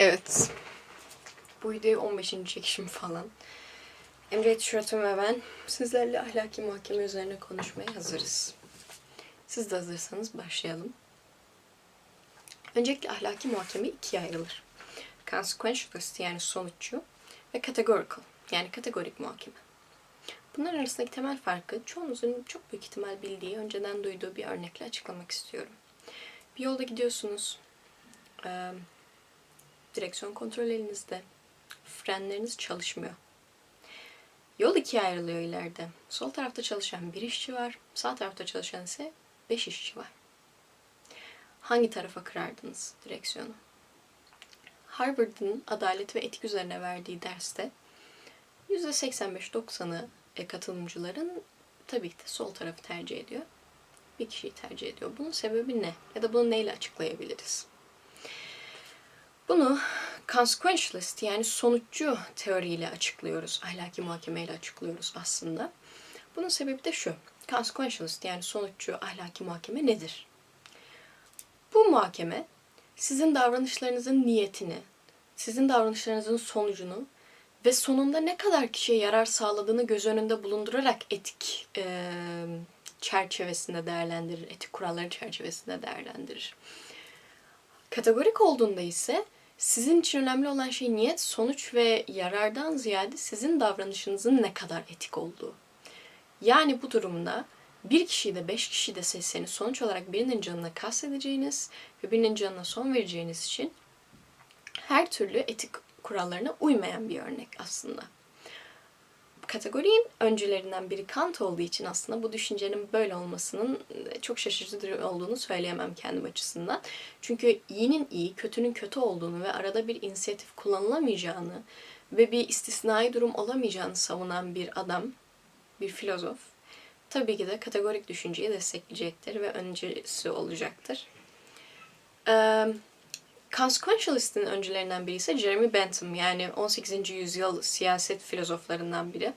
Evet. Bu video 15. çekişim falan. Emre Tişörtüm ve ben sizlerle ahlaki muhakeme üzerine konuşmaya hazırız. Siz de hazırsanız başlayalım. Öncelikle ahlaki muhakeme ikiye ayrılır. Consequentialist yani sonuççu ve categorical yani kategorik muhakeme. Bunlar arasındaki temel farkı çoğunuzun çok büyük ihtimal bildiği, önceden duyduğu bir örnekle açıklamak istiyorum. Bir yolda gidiyorsunuz. Direksiyon kontrol elinizde. Frenleriniz çalışmıyor. Yol ikiye ayrılıyor ileride. Sol tarafta çalışan bir işçi var. Sağ tarafta çalışan ise beş işçi var. Hangi tarafa kırardınız direksiyonu? Harvard'ın adalet ve etik üzerine verdiği derste %85-90'ı e, katılımcıların tabii ki de sol tarafı tercih ediyor. Bir kişiyi tercih ediyor. Bunun sebebi ne? Ya da bunu neyle açıklayabiliriz? Bunu consequentialist yani sonuççu teoriyle açıklıyoruz. Ahlaki muhakemeyle açıklıyoruz aslında. Bunun sebebi de şu. Consequentialist yani sonuççu ahlaki muhakeme nedir? Bu muhakeme sizin davranışlarınızın niyetini, sizin davranışlarınızın sonucunu ve sonunda ne kadar kişiye yarar sağladığını göz önünde bulundurarak etik e, çerçevesinde değerlendirir, etik kuralları çerçevesinde değerlendirir. Kategorik olduğunda ise sizin için önemli olan şey niyet, sonuç ve yarardan ziyade sizin davranışınızın ne kadar etik olduğu. Yani bu durumda bir kişiyi de beş kişiyi de seçseniz sonuç olarak birinin canına kastedeceğiniz ve birinin canına son vereceğiniz için her türlü etik kurallarına uymayan bir örnek aslında. Kategorinin öncülerinden biri Kant olduğu için aslında bu düşüncenin böyle olmasının çok şaşırtıcı olduğunu söyleyemem kendim açısından. Çünkü iyinin iyi, kötünün kötü olduğunu ve arada bir inisiyatif kullanılamayacağını ve bir istisnai durum olamayacağını savunan bir adam, bir filozof tabii ki de kategorik düşünceyi destekleyecektir ve öncüsü olacaktır. Ee, Consequentialist'in öncülerinden biri ise Jeremy Bentham yani 18. yüzyıl siyaset filozoflarından biri.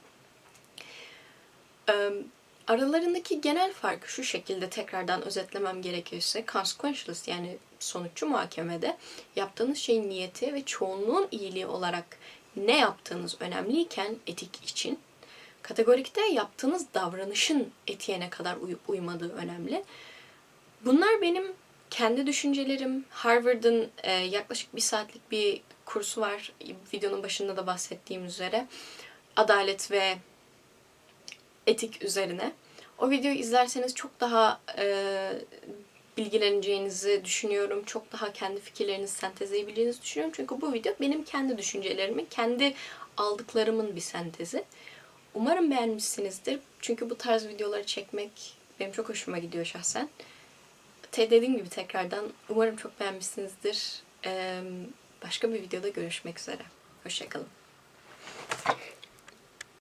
Aralarındaki genel farkı şu şekilde tekrardan özetlemem gerekirse consequentialist yani sonuççu muhakemede yaptığınız şeyin niyeti ve çoğunluğun iyiliği olarak ne yaptığınız önemliyken etik için kategorikte yaptığınız davranışın etiğe ne kadar uyup uymadığı önemli. Bunlar benim kendi düşüncelerim. Harvard'ın e, yaklaşık bir saatlik bir kursu var. Videonun başında da bahsettiğim üzere. Adalet ve etik üzerine. O videoyu izlerseniz çok daha e, bilgileneceğinizi düşünüyorum. Çok daha kendi fikirlerinizi sentezleyebileceğinizi düşünüyorum. Çünkü bu video benim kendi düşüncelerimin, kendi aldıklarımın bir sentezi. Umarım beğenmişsinizdir. Çünkü bu tarz videoları çekmek benim çok hoşuma gidiyor şahsen. Te dediğim gibi tekrardan umarım çok beğenmişsinizdir. Ee, başka bir videoda görüşmek üzere. Hoşçakalın.